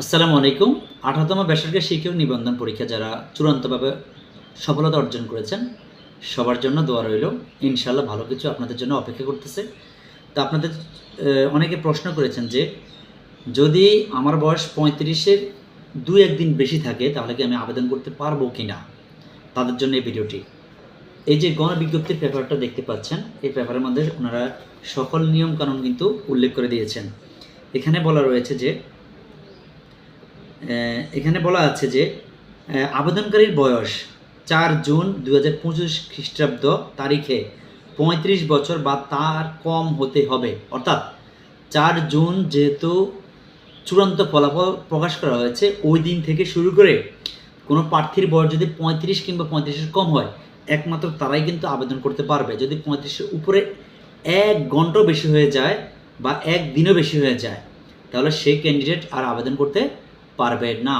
আসসালামু আলাইকুম। আঠারোতম বেসরকারি শিক্ষক নিবন্ধন পরীক্ষা যারা চূড়ান্তভাবে সফলতা অর্জন করেছেন, সবার জন্য দোয়া রইল। ইনশাল্লাহ ভালো কিছু আপনাদের জন্য অপেক্ষা করতেছে। তো আপনাদের অনেকে প্রশ্ন করেছেন যে, যদি আমার বয়স পঁয়ত্রিশের দু একদিন বেশি থাকে, তাহলে কি আমি আবেদন করতে পারব কি না তাদের জন্য এই ভিডিওটি। এই যে গণবিজ্ঞপ্তির পেপারটা দেখতে পাচ্ছেন, এই পেপারের মধ্যে ওনারা সকল নিয়মকানুন কিন্তু উল্লেখ করে দিয়েছেন। এখানে বলা রয়েছে যে এখানে বলা আছে যে আবেদনকারীর বয়স চার জুন দু হাজার পঁচিশ খ্রিস্টাব্দ তারিখে পঁয়ত্রিশ বছর বা তার কম হতে হবে। অর্থাৎ চার জুন যেহেতু চূড়ান্ত ফলাফল প্রকাশ করা হয়েছে, ওই দিন থেকে শুরু করে কোনো প্রার্থীর বয়স যদি পঁয়ত্রিশ কিংবা পঁয়ত্রিশের কম হয়, একমাত্র তারাই কিন্তু আবেদন করতে পারবে। যদি পঁয়ত্রিশের উপরে এক ঘন্টাও বেশি হয়ে যায় বা এক দিনও বেশি হয়ে যায়, তাহলে সেই ক্যান্ডিডেট আর আবেদন করতে পারবে না